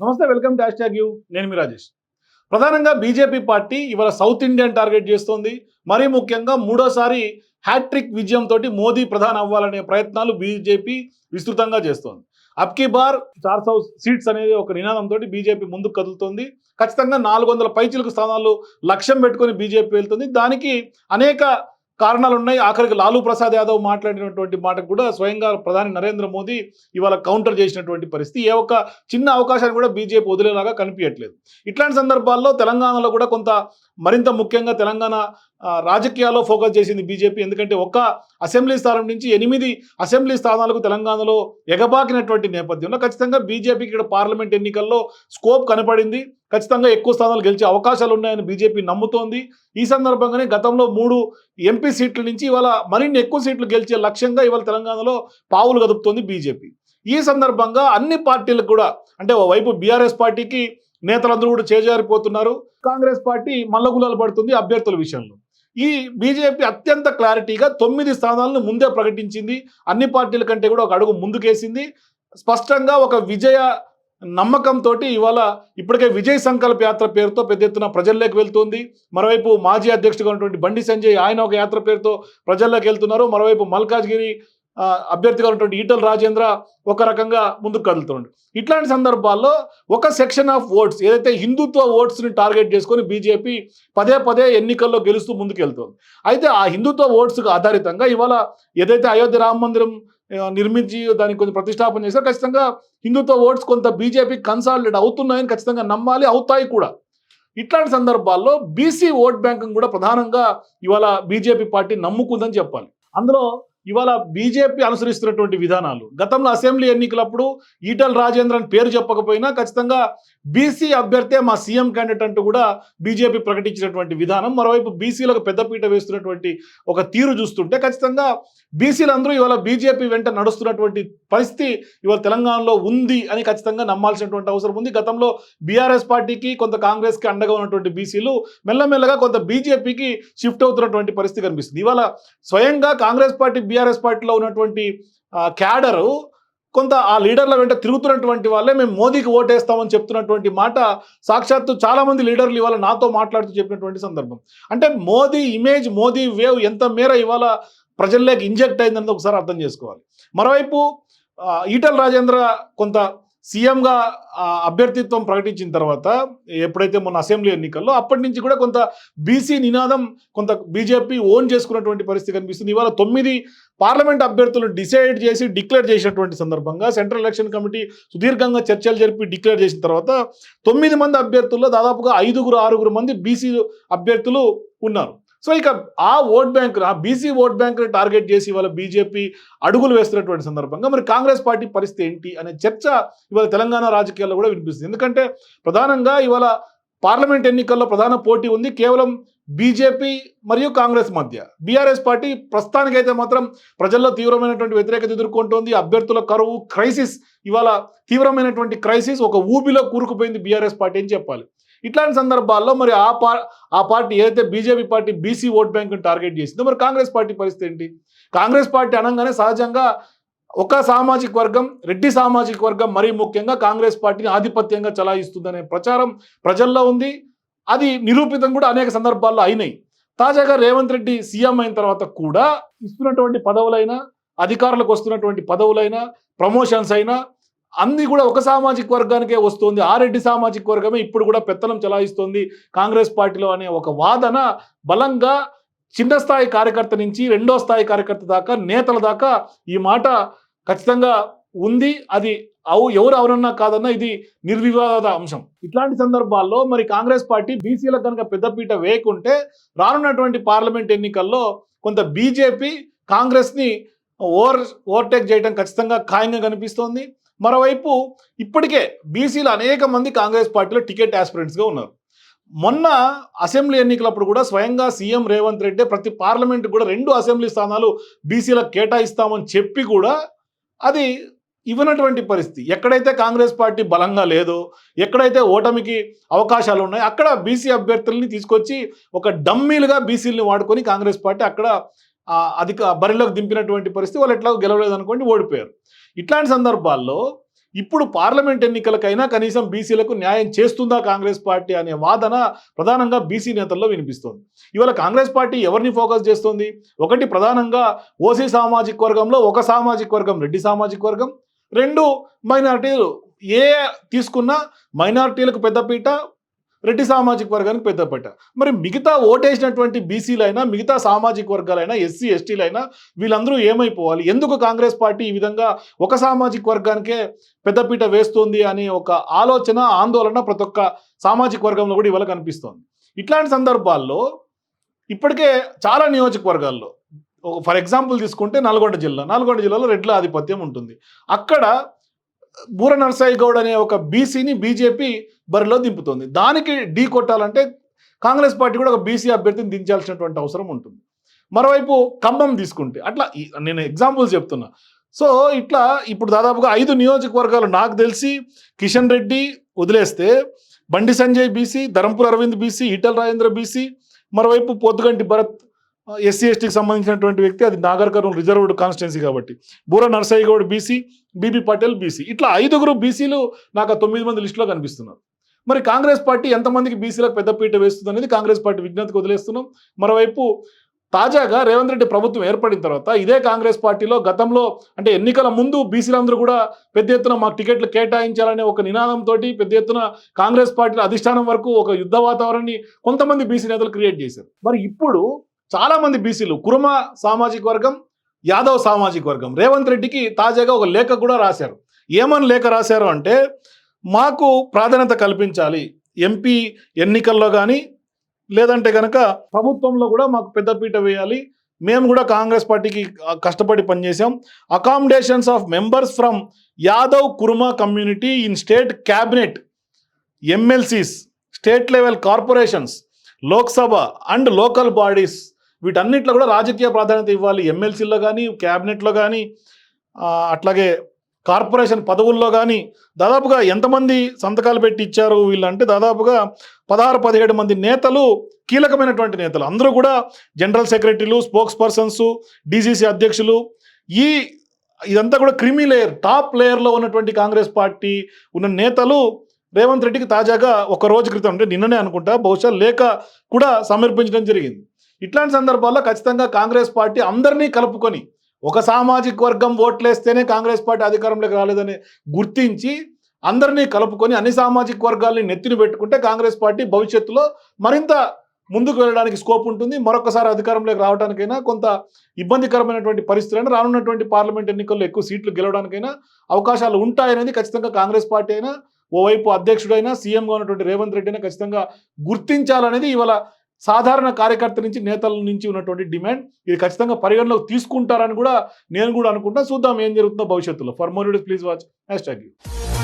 నమస్తే welcome dash tag you. నేను మీ రాజేష్. ప్రధానంగా బీజేపీ పార్టీ ఇవాళ సౌత్ ఇండియన్ టార్గెట్ చేస్తోంది. మరీ ముఖ్యంగా మూడోసారి హ్యాట్రిక్ విజయంతో మోదీ ప్రధాని అవ్వాలనే ప్రయత్నాలు బీజేపీ విస్తృతంగా చేస్తోంది. అబ్కి బార్ చార్ సౌ సీట్స్ అనేది ఒక నినాదంతో బీజేపీ ముందుకు కదులుతోంది. ఖచ్చితంగా నాలుగు వందల పైచిలకు స్థానాలు లక్ష్యం పెట్టుకొని బీజేపీ వెళ్తుంది. దానికి అనేక కారణాలు ఉన్నాయి ఆఖరికి లాలూ ప్రసాద్ యాదవ్ మాట్లాడినటువంటి మాటకు కూడా స్వయంగా ప్రధాని నరేంద్ర మోదీ ఇవాళ కౌంటర్ చేసినటువంటి పరిస్థితి. ఏ ఒక్క చిన్న అవకాశాన్ని కూడా బీజేపీ వదిలేలాగా కనిపించట్లేదు. ఇట్లాంటి సందర్భాల్లో తెలంగాణలో కూడా కొంత మరింత ముఖ్యంగా తెలంగాణ రాజకీయాల్లో ఫోకస్ చేసింది బీజేపీ. ఎందుకంటే ఒక్క అసెంబ్లీ స్థానం నుంచి ఎనిమిది అసెంబ్లీ స్థానాలకు తెలంగాణలో ఎగబాకినటువంటి నేపథ్యంలో ఖచ్చితంగా బీజేపీకి ఇక్కడ పార్లమెంట్ ఎన్నికల్లో స్కోప్ కనపడింది. ఖచ్చితంగా ఎక్కువ స్థానాలు గెలిచే అవకాశాలు ఉన్నాయని బీజేపీ నమ్ముతోంది. ఈ సందర్భంగానే గతంలో మూడు ఎంపీ సీట్ల నుంచి ఇవాళ మరిన్ని ఎక్కువ సీట్లు గెలిచే లక్ష్యంగా ఇవాళ తెలంగాణలో పావులు గదుపుతోంది బీజేపీ. ఈ సందర్భంగా అన్ని పార్టీలకు కూడా అంటే ఓవైపు బీఆర్ఎస్ పార్టీకి నేతలందరూ కూడా చేజారిపోతున్నారు. కాంగ్రెస్ పార్టీ మల్లగులాలు పడుతుంది అభ్యర్థుల విషయంలో. ఈ బీజేపీ అత్యంత క్లారిటీగా తొమ్మిది స్థానాలను ముందే ప్రకటించింది. అన్ని పార్టీల కంటే కూడా ఒక అడుగు ముందుకేసింది. స్పష్టంగా ఒక విజయ నమ్మకంతో ఇవాళ ఇప్పటికే విజయ్ సంకల్ప యాత్ర పేరుతో పెద్ద ఎత్తున ప్రజల్లోకి వెళ్తుంది. మరోవైపు మాజీ అధ్యక్షుడిగా ఉన్నటువంటి బండి సంజయ్ ఆయన ఒక యాత్ర పేరుతో ప్రజల్లోకి వెళ్తున్నారు. మరోవైపు మల్కాజ్గిరి అభ్యర్థిగా ఉన్నటువంటి ఈటల రాజేంద్ర ఒక రకంగా ముందుకు కదులుతుండు ఇట్లాంటి సందర్భాల్లో ఒక సెక్షన్ ఆఫ్ ఓట్స్ ఏదైతే హిందుత్వ ఓట్స్ని టార్గెట్ చేసుకొని బీజేపీ పదే పదే ఎన్నికల్లో గెలుస్తూ ముందుకు వెళ్తుంది అయితే ఆ హిందుత్వ ఓట్స్కు ఆధారితంగా ఇవాళ ఏదైతే అయోధ్య రామ మందిరం నిర్మించి దానికి కొంచెం ప్రతిష్టాపన చేశారో. ఖచ్చితంగా హిందుత్వ ఓట్స్ కొంత బీజేపీ కన్సాలిడేట్ అవుతున్నాయని ఖచ్చితంగా నమ్మాలి అవుతాయి కూడా. ఇట్లాంటి సందర్భాల్లో బీసీ ఓట్ బ్యాంక్ కూడా ప్రధానంగా ఇవాళ బీజేపీ పార్టీ నమ్ముకుందని చెప్పాలి. అందులో ఇవాళ బీజేపీ అనుసరిస్తున్నటువంటి విధానాలు. గతంలో అసెంబ్లీ ఎన్నికలప్పుడు ఈటల రాజేంద్రన్ పేరు చెప్పకపోయినా ఖచ్చితంగా బీసీ అభ్యర్థే మా సీఎం క్యాండిడేట్ అంటూ కూడా బీజేపీ ప్రకటించినటువంటి విధానం. మరోవైపు బీసీలకు పెద్దపీట వేస్తున్నటువంటి ఒక తీరు చూస్తుంటే ఖచ్చితంగా బీసీలందరూ ఇవాళ బీజేపీ వెంట నడుస్తున్నటువంటి పరిస్థితి ఇవాళ తెలంగాణలో ఉంది అని ఖచ్చితంగా నమ్మాల్సినటువంటి అవసరం ఉంది. గతంలో బీఆర్ఎస్ పార్టీకి కొంత కాంగ్రెస్కి అండగా ఉన్నటువంటి బీసీలు మెల్లమెల్లగా కొంత బీజేపీకి షిఫ్ట్ అవుతున్నటువంటి పరిస్థితి కనిపిస్తుంది. ఇవాళ స్వయంగా కాంగ్రెస్ పార్టీ బీఆర్ఎస్ పార్టీలో ఉన్నటువంటి క్యాడరు కొంత ఆ లీడర్ల వెంట తిరుగుతున్నటువంటి వాళ్ళే మేము మోదీకి ఓటేస్తామని చెప్తున్నటువంటి మాట సాక్షాత్తు చాలా మంది లీడర్లు ఇవాళ నాతో మాట్లాడుతూ చెప్పినటువంటి సందర్భం. అంటే మోదీ ఇమేజ్ మోదీ వేవ్ ఎంత మేర ఇవాళ ప్రజల్లోకి ఇంజెక్ట్ అయిందన్నది ఒకసారి అర్థం చేసుకోవాలి. మరోవైపు ఈటల రాజేంద్ర కొంత సీఎంగా అభ్యర్థిత్వం ప్రకటించిన తర్వాత ఎప్పుడైతే మొన్న అసెంబ్లీ ఎన్నికల్లో అప్పటి నుంచి కూడా కొంత బీసీ నినాదం కొంత బీజేపీ ఓన్ చేసుకున్నటువంటి పరిస్థితి కనిపిస్తుంది. ఇవాళ తొమ్మిది పార్లమెంట్ అభ్యర్థులు డిసైడ్ చేసి డిక్లేర్ చేసినటువంటి సందర్భంగా సెంట్రల్ ఎలక్షన్ కమిటీ సుదీర్ఘంగా చర్చలు జరిపి డిక్లేర్ చేసిన తర్వాత తొమ్మిది మంది అభ్యర్థుల్లో దాదాపుగా ఐదుగురు ఆరుగురు మంది బీసీ అభ్యర్థులు ఉన్నారు. సో ఇక ఆ ఓట్ బ్యాంక్ ఆ బీసీ ఓట్ బ్యాంక్ టార్గెట్ చేసి ఇవాళ బీజేపీ అడుగులు వేస్తున్నటువంటి సందర్భంగా మరి కాంగ్రెస్ పార్టీ పరిస్థితి ఏంటి అనే చర్చ ఇవాళ తెలంగాణ రాజకీయాల్లో కూడా వినిపిస్తుంది. ఎందుకంటే ప్రధానంగా ఇవాళ పార్లమెంట్ ఎన్నికల్లో ప్రధాన పోటీ ఉంది కేవలం బీజేపీ మరియు కాంగ్రెస్ మధ్య. బీఆర్ఎస్ పార్టీ ప్రస్తుతానికైతే మాత్రం ప్రజల్లో తీవ్రమైనటువంటి వ్యతిరేకత ఎదుర్కొంటోంది. అభ్యర్థుల కరువు క్రైసిస్ ఇవాళ తీవ్రమైనటువంటి క్రైసిస్ ఒక ఊబిలో కూరుకుపోయింది బీఆర్ఎస్ పార్టీ అని చెప్పాలి. ఇట్లాంటి సందర్భాల్లో మరి ఆ పా ఆ పార్టీ ఏదైతే బీజేపీ పార్టీ బీసీ ఓట్ బ్యాంక్ని టార్గెట్ చేసిందో మరి కాంగ్రెస్ పార్టీ పరిస్థితి ఏంటి? కాంగ్రెస్ పార్టీ అనగానే సహజంగా ఒక సామాజిక వర్గం రెడ్డి సామాజిక వర్గం మరీ ముఖ్యంగా కాంగ్రెస్ పార్టీని ఆధిపత్యంగా చలాయిస్తుందనే ప్రచారం ప్రజల్లో ఉంది. అది నిరూపితం కూడా అనేక సందర్భాల్లో అయినాయి. తాజాగా రేవంత్ రెడ్డి సీఎం అయిన తర్వాత కూడా ఇస్తున్నటువంటి పదవులైనా అధికారులకు వస్తున్నటువంటి పదవులైనా ప్రమోషన్స్ అయినా అన్ని కూడా ఒక సామాజిక వర్గానికే వస్తుంది. ఆరెడ్డి సామాజిక వర్గమే ఇప్పుడు కూడా పెత్తనం చలాయిస్తుంది. కాంగ్రెస్ పార్టీలో అనే ఒక వాదన బలంగా చిన్న స్థాయి కార్యకర్త నుంచి రెండో స్థాయి కార్యకర్త దాకా నేతల దాకా ఈ మాట ఖచ్చితంగా ఉంది. అది అవు ఎవరు ఎవరన్నా కాదన్నా ఇది నిర్వివాద అంశం. ఇట్లాంటి సందర్భాల్లో మరి కాంగ్రెస్ పార్టీ బీసీలకు కనుక పెద్దపీట వేయకుంటే రానున్నటువంటి పార్లమెంట్ ఎన్నికల్లో కొంత బీజేపీ కాంగ్రెస్ని ఓవర్ ఓవర్టేక్ చేయడం ఖచ్చితంగా ఖాయంగా కనిపిస్తోంది. మరోవైపు ఇప్పటికే బీసీలు అనేక మంది కాంగ్రెస్ పార్టీలో టికెట్ ఆస్పిరెంట్స్గా ఉన్నారు. మొన్న అసెంబ్లీ ఎన్నికలప్పుడు కూడా స్వయంగా సీఎం రేవంత్ రెడ్డి ప్రతి పార్లమెంట్ కూడా రెండు అసెంబ్లీ స్థానాలు బీసీలకు కేటాయిస్తామని చెప్పి కూడా అది ఇవ్వనటువంటి పరిస్థితి. ఎక్కడైతే కాంగ్రెస్ పార్టీ బలంగా లేదో ఎక్కడైతే ఓటమికి అవకాశాలు ఉన్నాయో అక్కడ బీసీ అభ్యర్థుల్ని తీసుకొచ్చి ఒక డమ్మీలుగా బీసీలని వాడుకొని కాంగ్రెస్ పార్టీ అక్కడ అధిక బరిలోకి దింపినటువంటి పరిస్థితి వాళ్ళు ఎట్లా గెలవలేదు అనుకోండి ఓడిపోయారు. ఇట్లాంటి సందర్భాల్లో ఇప్పుడు పార్లమెంట్ ఎన్నికలకైనా కనీసం బీసీలకు న్యాయం చేస్తుందా కాంగ్రెస్ పార్టీ అనే వాదన ప్రధానంగా బీసీ నేతల్లో వినిపిస్తోంది. ఇవాళ కాంగ్రెస్ పార్టీ ఎవరిని ఫోకస్ చేస్తుంది? ఒకటి ప్రధానంగా ఓసీ సామాజిక వర్గంలో ఒక సామాజిక వర్గం రెడ్డి సామాజిక వర్గం. రెండు మైనార్టీలు ఏ తీసుకున్నా మైనార్టీలకు పెద్దపీట రెడ్డి సామాజిక వర్గానికి పెద్దపీట. మరి మిగతా ఓటేసినటువంటి బీసీలైనా మిగతా సామాజిక వర్గాలైనా ఎస్సీ ఎస్టీలైనా వీళ్ళందరూ ఏమైపోవాలి? ఎందుకు కాంగ్రెస్ పార్టీ ఈ విధంగా ఒక సామాజిక వర్గానికే పెద్దపీట వేస్తుంది అనే ఒక ఆలోచన ఆందోళన ప్రతి ఒక్క సామాజిక వర్గంలో కూడా ఇవాళ కనిపిస్తోంది. ఇట్లాంటి సందర్భాల్లో ఇప్పటికే చాలా నియోజకవర్గాల్లో ఫర్ ఎగ్జాంపుల్ తీసుకుంటే నల్గొండ జిల్లా నల్గొండ జిల్లాలో రెడ్ల ఆధిపత్యం ఉంటుంది. అక్కడ బూర నరసాయి గౌడ్ అనే ఒక బీసీని బీజేపీ బరిలో దింపుతుంది. దానికి ఢీ కొట్టాలంటే కాంగ్రెస్ పార్టీ కూడా ఒక బీసీ అభ్యర్థిని దించాల్సినటువంటి అవసరం ఉంటుంది. మరోవైపు ఖమ్మం తీసుకుంటే అట్లా నేను ఎగ్జాంపుల్స్ చెప్తున్నా. సో ఇట్లా ఇప్పుడు దాదాపుగా ఐదు నియోజకవర్గాలు నాకు తెలిసి కిషన్ రెడ్డి వదిలేస్తే Bandi Sanjay BC Dharampur Arvind BC Etela Rajendra BC మరోవైపు పొద్దుగంటి భరత్ ఎస్సీ ఎస్టీకి సంబంధించినటువంటి వ్యక్తి అది నాగర్ కర్నూలు రిజర్వ్డ్ కాన్స్టిట్యున్సీ కాబట్టి. Boora Narsaiah Goud BC B Patel BC ఇట్లా ఐదుగురు బీసీలు నాకు ఆ తొమ్మిది మంది లిస్టులో కనిపిస్తున్నారు. మరి కాంగ్రెస్ పార్టీ ఎంతమందికి బీసీలకు పెద్దపీట వేస్తుంది అనేది కాంగ్రెస్ పార్టీ విజ్ఞతకు వదిలేస్తున్నాం. మరోవైపు తాజాగా రేవంత్ రెడ్డి ప్రభుత్వం ఏర్పడిన తర్వాత ఇదే కాంగ్రెస్ పార్టీలో గతంలో అంటే ఎన్నికల ముందు బీసీలందరూ కూడా పెద్ద ఎత్తున మాకు టికెట్లు కేటాయించాలనే ఒక నినాదంతో పెద్ద ఎత్తున కాంగ్రెస్ పార్టీల అధిష్టానం వరకు ఒక యుద్ధ వాతావరణాన్ని కొంతమంది బీసీ నేతలు క్రియేట్ చేశారు. మరి ఇప్పుడు చాలా మంది బీసీలు కురుమ సామాజిక వర్గం యాదవ్ సామాజిక వర్గం. రేవంత్ రెడ్డికి తాజాగా ఒక లేఖ కూడా రాశారు. ఏమని లేఖ రాశారు అంటే మాకు ప్రాధాన్యత కల్పించాలి. ఎంపీ ఎన్నికల్లో కానీ లేదంటే కనుక ప్రభుత్వంలో కూడా మాకు పెద్దపీట వేయాలి. మేము కూడా కాంగ్రెస్ పార్టీకి కష్టపడి పనిచేసాం accommodations of members from Yadav Kurma community in state cabinet MLCs state level corporations Lok Sabha and local bodies వీటన్నిట్లో కూడా రాజకీయ ప్రాధాన్యత ఇవ్వాలి. ఎమ్మెల్సీల్లో కానీ క్యాబినెట్లో కానీ అట్లాగే కార్పొరేషన్ పదవుల్లో కానీ దాదాపుగా ఎంతమంది సంతకాలు పెట్టి ఇచ్చారు వీళ్ళంటే దాదాపుగా పదహారు పదిహేడు మంది నేతలు కీలకమైనటువంటి నేతలు. అందరూ కూడా జనరల్ సెక్రటరీలు స్పోక్స్ పర్సన్స్ డీసీసీ అధ్యక్షులు. ఈ ఇదంతా కూడా క్రిమి లేయర్ టాప్ లేయర్లో ఉన్నటువంటి కాంగ్రెస్ పార్టీ ఉన్న నేతలు రేవంత్ రెడ్డికి తాజాగా ఒక రోజు క్రితం అంటే నిన్ననే అనుకుంటా బహుశా లేఖ కూడా సమర్పించడం జరిగింది. ఇట్లాంటి సందర్భాల్లో ఖచ్చితంగా కాంగ్రెస్ పార్టీ అందరినీ కలుపుకొని ఒక సామాజిక వర్గం ఓట్లేస్తేనే కాంగ్రెస్ పార్టీ అధికారంలోకి రాలేదని గుర్తించి అందరినీ కలుపుకొని అన్ని సామాజిక వర్గాల్ని నెత్తిన పెట్టుకుంటే కాంగ్రెస్ పార్టీ భవిష్యత్తులో మరింత ముందుకు వెళ్ళడానికి స్కోప్ ఉంటుంది. మరొకసారి అధికారంలోకి రావడానికైనా కొంత ఇబ్బందికరమైనటువంటి పరిస్థితులైనా రానున్నటువంటి పార్లమెంట్ ఎన్నికల్లో ఎక్కువ సీట్లు గెలవడానికైనా అవకాశాలు ఉంటాయనేది ఖచ్చితంగా కాంగ్రెస్ పార్టీ అయినా ఓవైపు అధ్యక్షుడైనా సీఎంగా ఉన్నటువంటి రేవంత్ రెడ్డి అయినా ఖచ్చితంగా గుర్తించాలనేది ఇవాళ సాధారణ కార్యకర్త నుంచి నేతల నుంచి ఉన్నటువంటి డిమాండ్ ఇది ఖచ్చితంగా పరిగణలోకి తీసుకుంటారని కూడా నేను కూడా అనుకుంటా చూద్దాం ఏం జరుగుతుందో భవిష్యత్తులో. For more please watch hash tag you